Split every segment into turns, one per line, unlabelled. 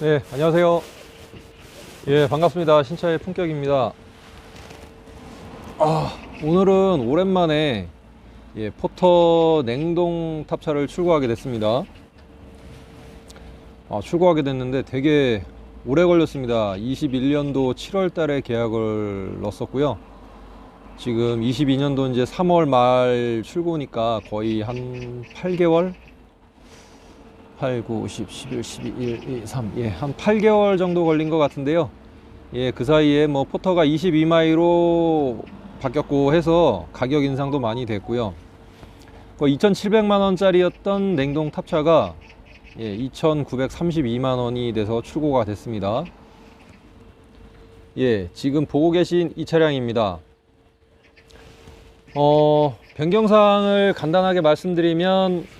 네, 안녕하세요. 예, 반갑습니다. 신차의 품격입니다. 아, 오늘은 오랜만에 예, 포터 냉동 탑차를 출고하게 됐습니다. 아, 출고하게 됐는데 되게 오래 걸렸습니다. 21년도 7월 달에 계약을 넣었었고요. 지금 22년도 이제 3월 말 출고니까 거의 한 8개월 8, 9, 10, 11, 12, 1, 2, 3, 예, 한 8개월 정도 걸린 것 같은데요. 예, 그 사이에 뭐 포터가 22마이로 바뀌었고 해서 가격 인상도 많이 됐고요. 그 2,700만 원짜리였던 냉동 탑차가 예, 2,932만 원이 돼서 출고가 됐습니다. 예, 지금 보고 계신 이 차량입니다. 어, 변경사항을 간단하게 말씀드리면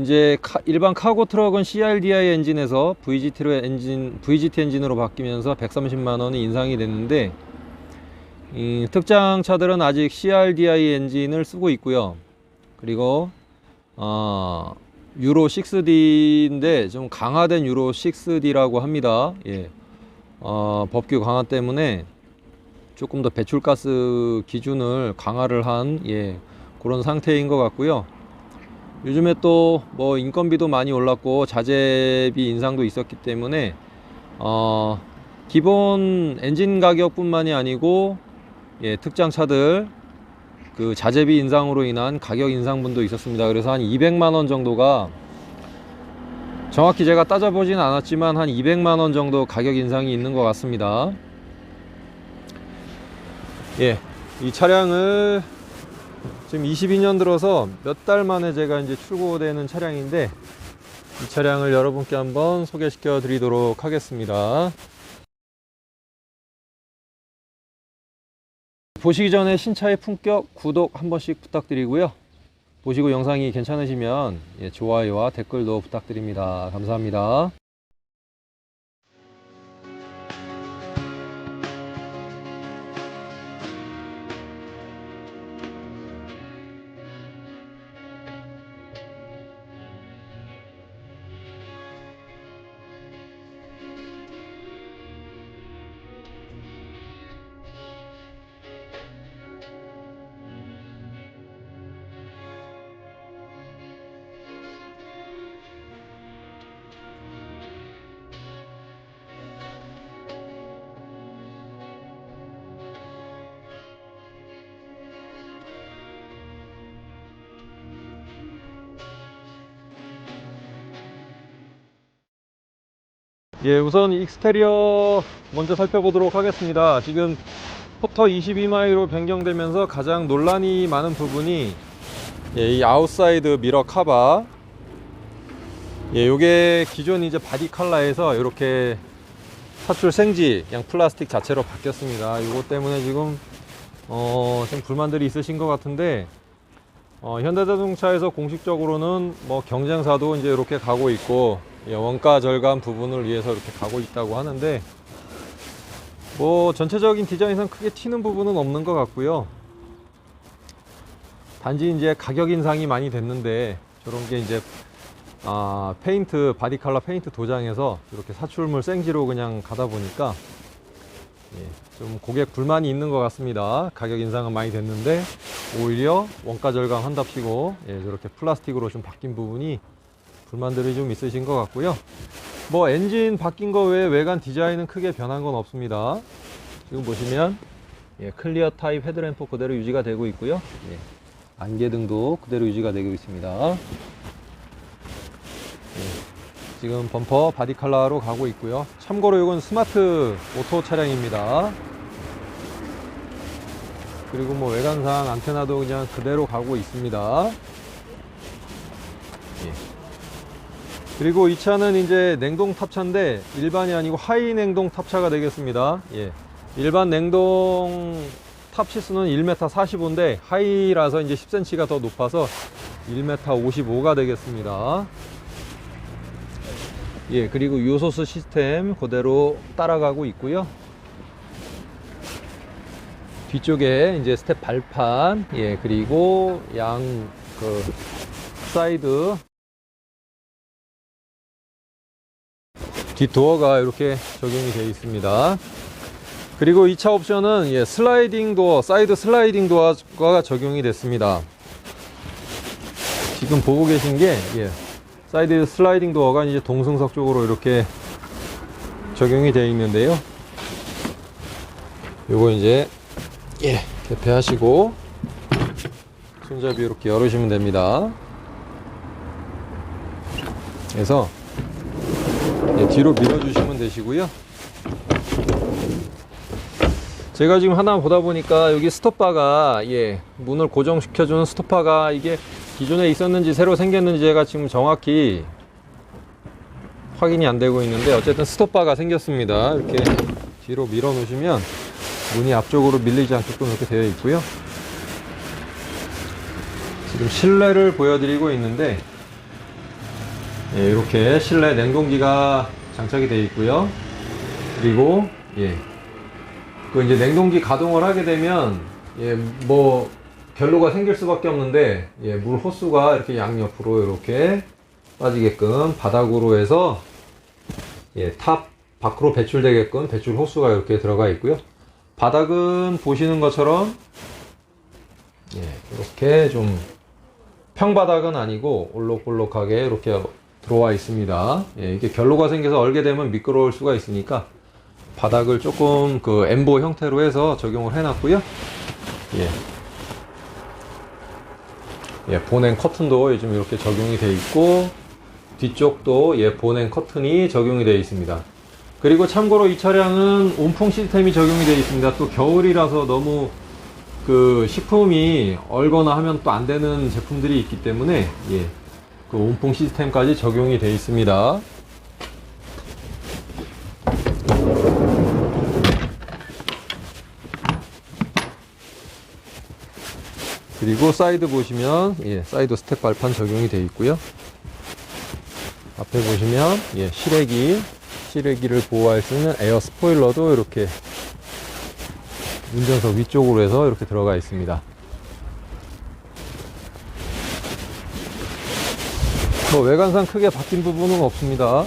이제 카- 일반 카고 트럭은 CRDI 엔진에서 VGT로 엔진 VGT 엔진으로 바뀌면서 130만 원이 인상이 됐는데 이 특장 차들은 아직 CRDI 엔진을 쓰고 있고요. 그리고 어, 유로 6D인데 좀 강화된 유로 6D라고 합니다. 예. 어, 법규 강화 때문에 조금 더 배출가스 기준을 강화를 한 예, 그런 상태인 것 같고요. 요즘에 또 뭐 인건비도 많이 올랐고 자재비 인상도 있었기 때문에 어 기본 엔진 가격뿐만이 아니고 예 특장 차들 그 자재비 인상으로 인한 가격 인상분도 있었습니다. 그래서 한 200만 원 정도가 정확히 제가 따져보진 않았지만 한 200만 원 정도 가격 인상이 있는 것 같습니다. 예, 이 차량을 지금 22년 들어서 몇 달 만에 제가 이제 출고되는 차량인데 이 차량을 여러분께 한번 소개시켜 드리도록 하겠습니다. 보시기 전에 신차의 품격 구독 한 번씩 부탁드리고요. 보시고 영상이 괜찮으시면 예, 좋아요와 댓글도 부탁드립니다. 감사합니다. 예, 우선 익스테리어 먼저 살펴보도록 하겠습니다. 지금 포터 22마이로 변경되면서 가장 논란이 많은 부분이 예, 이 아웃사이드 미러 카바. 예, 요게 기존 이제 바디 컬러에서 이렇게 사출 생지 양 플라스틱 자체로 바뀌었습니다. 요거 때문에 지금 어, 좀 불만들이 있으신 것 같은데 어, 현대자동차에서 공식적으로는 뭐 경쟁사도 이제 이렇게 가고 있고 예, 원가 절감 부분을 위해서 이렇게 가고 있다고 하는데 뭐 전체적인 디자인상 크게 튀는 부분은 없는 것 같고요. 단지 이제 가격 인상이 많이 됐는데 저런 게 이제 아, 페인트 바디 컬러 페인트 도장에서 이렇게 사출물 생지로 그냥 가다 보니까 예, 좀 고객 불만이 있는 것 같습니다. 가격 인상은 많이 됐는데 오히려 원가 절감 한답시고 예, 저렇게 플라스틱으로 좀 바뀐 부분이 불만들이 좀 있으신 것 같고요. 뭐 엔진 바뀐 거 외에 외관 디자인은 크게 변한 건 없습니다. 지금 보시면 예, 클리어 타입 헤드램프 그대로 유지가 되고 있고요. 예, 안개등도 그대로 유지가 되고 있습니다. 예, 지금 범퍼 바디 컬러로 가고 있고요. 참고로 이건 스마트 오토 차량입니다. 그리고 뭐 외관상 안테나도 그냥 그대로 가고 있습니다. 그리고 이 차는 이제 냉동 탑차인데 일반이 아니고 하이 냉동 탑차가 되겠습니다. 예. 일반 냉동 탑 시스는 1m 45인데 하이라서 이제 10cm가 더 높아서 1m 55가 되겠습니다. 예, 그리고 요소수 시스템 그대로 따라가고 있고요. 뒤쪽에 이제 스텝 발판, 예, 그리고 양 그 사이드 뒷도어가 이렇게 적용이 되어 있습니다. 그리고 2차 옵션은 예, 슬라이딩 도어, 사이드 슬라이딩 도어가 적용이 됐습니다. 지금 보고 계신 게 예, 사이드 슬라이딩 도어가 이제 동승석 쪽으로 이렇게 적용이 되어 있는데요. 요거 이제 예, 개폐하시고 손잡이 이렇게 열으시면 됩니다. 그래서 예, 뒤로 밀어주시면 되시고요. 제가 지금 하나 보다 보니까 여기 스톱바가 예 문을 고정시켜 주는 스톱바가 이게 기존에 있었는지 새로 생겼는지 제가 지금 정확히 확인이 안 되고 있는데 어쨌든 스톱바가 생겼습니다. 이렇게 뒤로 밀어 놓으시면 문이 앞쪽으로 밀리지 않게끔 이렇게 되어 있고요. 지금 실내를 보여드리고 있는데 예, 이렇게 실내 냉동기가 장착이 되어 있고요. 그리고 예, 그 이제 냉동기 가동을 하게 되면 예, 뭐 결로가 생길 수밖에 없는데 예, 물 호수가 이렇게 양옆으로 이렇게 빠지게끔 바닥으로 해서 예, 탑 밖으로 배출되게끔 배출 호수가 이렇게 들어가 있고요. 바닥은 보시는 것처럼 예, 이렇게 좀 평바닥은 아니고 올록볼록하게 이렇게 들어와 있습니다. 예, 이게 결로가 생겨서 얼게 되면 미끄러울 수가 있으니까 바닥을 조금 그 엠보 형태로 해서 적용을 해놨고요. 예. 예, 보냉 커튼도 요즘 이렇게 적용이 되어 있고 뒤쪽도 예, 보냉 커튼이 적용이 되어 있습니다. 그리고 참고로 이 차량은 온풍 시스템이 적용이 되어 있습니다. 또 겨울이라서 너무 그 식품이 얼거나 하면 또 안 되는 제품들이 있기 때문에 예, 그 온풍 시스템까지 적용이 되어 있습니다. 그리고 사이드 보시면 예, 사이드 스텝 발판 적용이 되어 있고요. 앞에 보시면 예, 실외기 실외기를 보호할 수 있는 에어 스포일러도 이렇게 운전석 위쪽으로 해서 이렇게 들어가 있습니다. 뭐 외관상 크게 바뀐 부분은 없습니다.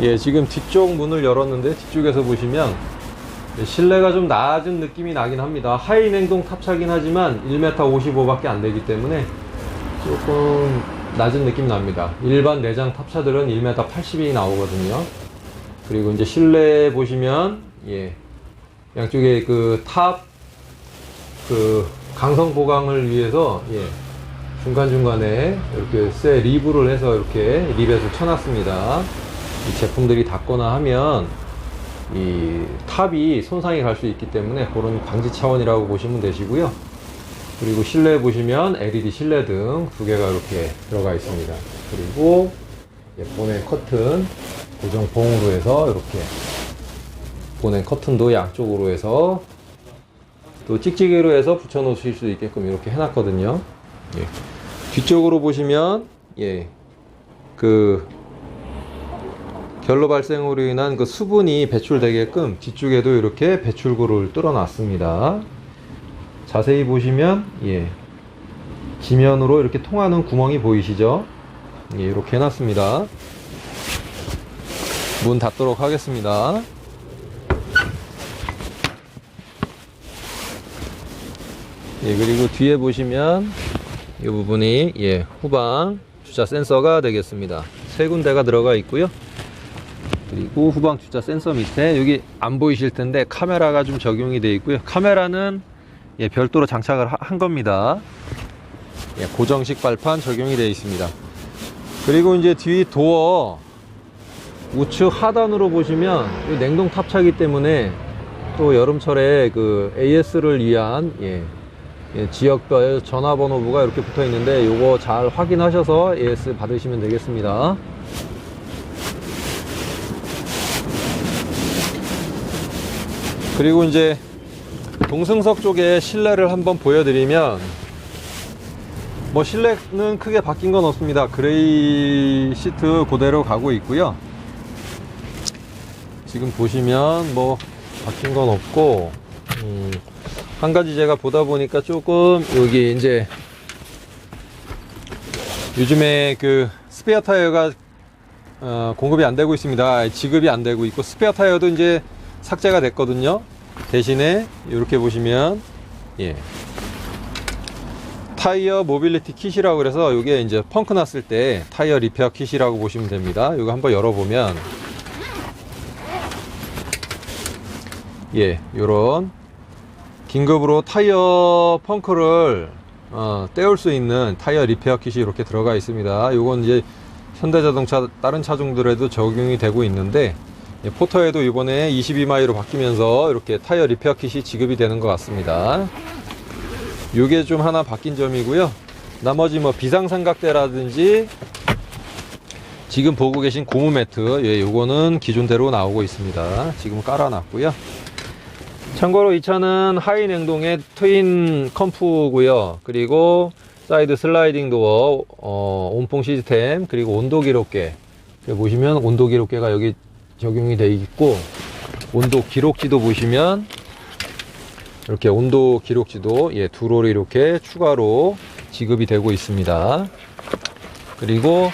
예, 지금 뒤쪽 문을 열었는데 뒤쪽에서 보시면 예, 실내가 좀 낮은 느낌이 나긴 합니다. 하이 냉동 탑차긴 하지만 1m 55밖에 안 되기 때문에 조금 낮은 느낌 납니다. 일반 내장 탑차들은 1m 80이 나오거든요. 그리고 이제 실내 보시면 예, 양쪽에 그탑그 강성 보강을 위해서 예, 중간 중간에 이렇게 쇠 리브를 해서 이렇게 립에서 쳐놨습니다. 이 제품들이 닿거나 하면 이 탑이 손상이 갈 수 있기 때문에 그런 방지 차원이라고 보시면 되시고요. 그리고 실내 보시면 LED 실내 등 두 개가 이렇게 들어가 있습니다. 그리고 예, 보냉 커튼 고정 봉으로 해서 이렇게 보냉 커튼도 양쪽으로 해서 또 찍찍이로 해서 붙여 놓으실 수 있게끔 이렇게 해놨거든요. 예. 뒤쪽으로 보시면 예, 그 결로 발생으로 인한 그 수분이 배출되게끔 뒤쪽에도 이렇게 배출구를 뚫어 놨습니다. 자세히 보시면 예. 지면으로 이렇게 통하는 구멍이 보이시죠? 예, 이렇게 해놨습니다. 문 닫도록 하겠습니다. 예, 그리고 뒤에 보시면 이 부분이 예, 후방 주차 센서가 되겠습니다. 세 군데가 들어가 있고요. 그리고 후방 주차 센서 밑에 여기 안 보이실 텐데 카메라가 좀 적용이 되어 있고요. 카메라는 예, 별도로 장착을 하- 한 겁니다. 예, 고정식 발판 적용이 되어 있습니다. 그리고 이제 뒤 도어 우측 하단으로 보시면 이 냉동 탑차기 때문에 또 여름철에 그 AS를 위한 예, 예, 지역별 전화번호부가 이렇게 붙어 있는데 요거 잘 확인하셔서 AS 받으시면 되겠습니다. 그리고 이제 동승석 쪽에 실내를 한번 보여드리면 뭐 실내는 크게 바뀐 건 없습니다. 그레이 시트 그대로 가고 있고요. 지금 보시면 뭐 바뀐 건 없고 음, 한 가지 제가 보다 보니까 조금 여기 이제 요즘에 그 스페어 타이어가 어, 공급이 안 되고 있습니다. 지급이 안 되고 있고 스페어 타이어도 이제 삭제가 됐거든요. 대신에 이렇게 보시면 예. 타이어 모빌리티 킷이라고 그래서 이게 이제 펑크 났을 때 타이어 리페어 킷이라고 보시면 됩니다. 이거 한번 열어보면 예, 요런 긴급으로 타이어 펑크를 어, 떼올 수 있는 타이어 리페어 킷이 이렇게 들어가 있습니다. 요건 이제 현대자동차 다른 차종들에도 적용이 되고 있는데 예, 포터에도 이번에 22마일로 바뀌면서 이렇게 타이어 리페어 킷이 지급이 되는 것 같습니다. 요게 좀 하나 바뀐 점이고요. 나머지 뭐 비상삼각대라든지 지금 보고 계신 고무 매트, 예, 요거는 기존대로 나오고 있습니다. 지금 깔아놨고요. 참고로 이 차는 하이 냉동의 트윈 컴프고요. 그리고 사이드 슬라이딩 도어, 어, 온풍 시스템, 그리고 온도 기록계. 보시면 온도 기록계가 여기 적용이 되어 있고, 온도 기록지도 보시면 이렇게 온도 기록지도 예, 두 롤이 이렇게 추가로 지급이 되고 있습니다. 그리고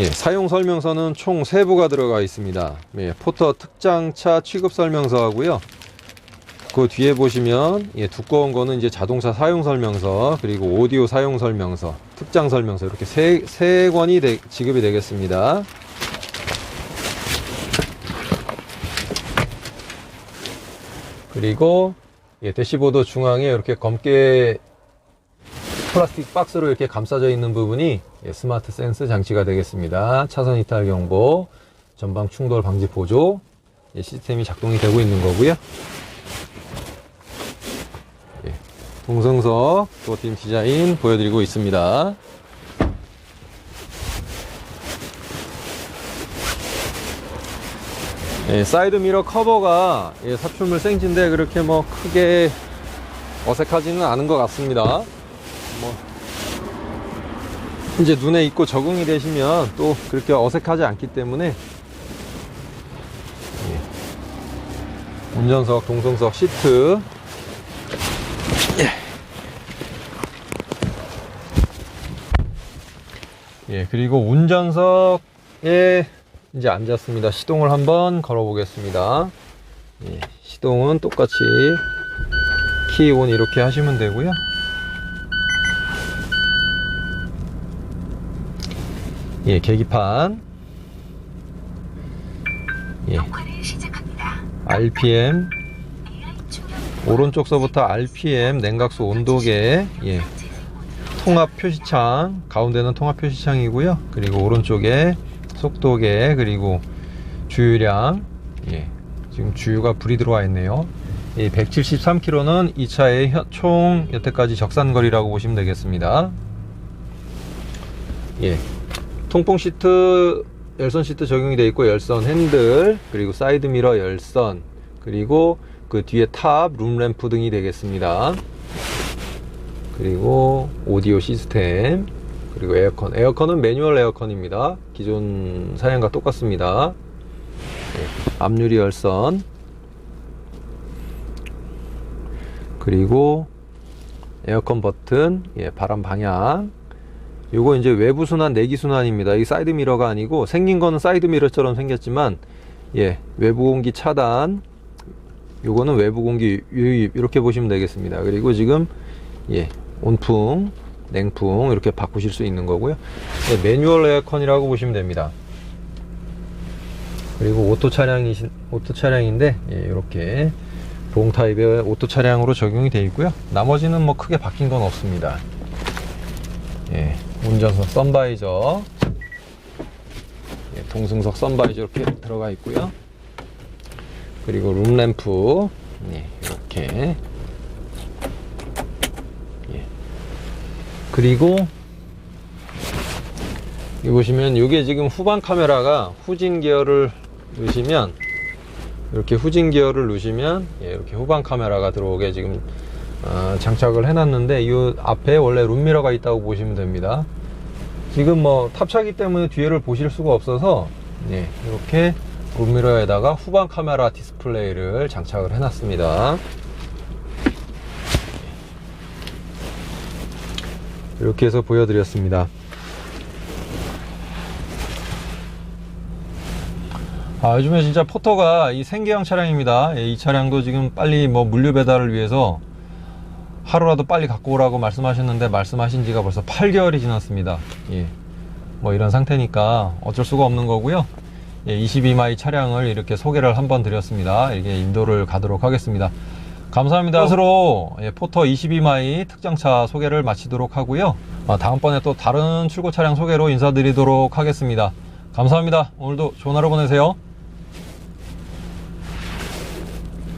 예, 사용 설명서는 총세 부가 들어가 있습니다. 예, 포터 특장차 취급 설명서하고요. 그 뒤에 보시면 예, 두꺼운 거는 이제 자동차 사용 설명서 그리고 오디오 사용 설명서, 특장 설명서 이렇게 세, 세 권이 되- 지급이 되겠습니다. 그리고 예, 대시보드 중앙에 이렇게 검게 플라스틱 박스로 이렇게 감싸져 있는 부분이 예, 스마트 센스 장치가 되겠습니다. 차선 이탈 경보, 전방 충돌 방지 보조 예, 시스템이 작동이 되고 있는 거고요. 예, 동성석 도어팀 디자인 보여드리고 있습니다. 예, 사이드 미러 커버가 예, 사출물 생지인데 그렇게 뭐 크게 어색하지는 않은 것 같습니다. 뭐 이제 눈에 익고 적응이 되시면 또 그렇게 어색하지 않기 때문에 예. 운전석, 동성석 시트 예. 예, 그리고 운전석에 이제 앉았습니다. 시동을 한번 걸어 보겠습니다. 예, 시동은 똑같이 키온 이렇게 하시면 되고요. 예, 계기판. 예. RPM. 오른쪽서부터 RPM 냉각수 온도계. 예, 통합 표시창. 가운데는 통합 표시창이고요. 그리고 오른쪽에 속도계. 그리고 주유량. 예, 지금 주유가 불이 들어와 있네요. 이 173km는 이 차의 현- 총 여태까지 적산거리라고 보시면 되겠습니다. 예. 통풍 시트, 열선 시트 적용이 되어 있고, 열선 핸들, 그리고 사이드 미러 열선, 그리고 그 뒤에 탑, 룸램프 등이 되겠습니다. 그리고 오디오 시스템, 그리고 에어컨. 에어컨은 매뉴얼 에어컨입니다. 기존 사양과 똑같습니다. 예, 앞유리 열선, 그리고 에어컨 버튼, 예, 바람 방향. 요거 이제 외부 순환, 내기 순환입니다. 이 사이드 미러가 아니고 생긴 거는 사이드 미러처럼 생겼지만 예, 외부 공기 차단. 요거는 외부 공기 유입 이렇게 보시면 되겠습니다. 그리고 지금 예, 온풍, 냉풍 이렇게 바꾸실 수 있는 거고요. 예, 매뉴얼 에어컨이라고 보시면 됩니다. 그리고 오토 차량이신 오토 차량인데 예, 이렇게 보험 타입의 오토 차량으로 적용이 되어 있고요. 나머지는 뭐 크게 바뀐 건 없습니다. 예, 운전석 선바이저, 예, 동승석 선바이저 이렇게 들어가 있고요. 그리고 룸램프, 예, 이렇게. 예. 그리고 여기 보시면 이게 지금 후방 카메라가 후진 기어를 누시면 이렇게 후진 기어를 누시면 예, 이렇게 후방 카메라가 들어오게 지금 어, 아, 장착을 해놨는데 이 앞에 원래 룸미러가 있다고 보시면 됩니다. 지금 뭐 탑차기 때문에 뒤에를 보실 수가 없어서 예, 이렇게 룸미러에다가 후방 카메라 디스플레이를 장착을 해놨습니다. 이렇게 해서 보여드렸습니다. 아, 요즘에 진짜 포터가 이 생계형 차량입니다. 예, 이 차량도 지금 빨리 뭐 물류 배달을 위해서 하루라도 빨리 갖고 오라고 말씀하셨는데 말씀하신 지가 벌써 8개월이 지났습니다. 예. 뭐 이런 상태니까 어쩔 수가 없는 거고요. 예, 22마이 차량을 이렇게 소개를 한번 드렸습니다. 이렇게 인도를 가도록 하겠습니다. 감사합니다. 이것으로 예, 포터 22마이 특장차 소개를 마치도록 하고요. 아, 다음번에 또 다른 출고 차량 소개로 인사드리도록 하겠습니다. 감사합니다. 오늘도 좋은 하루 보내세요.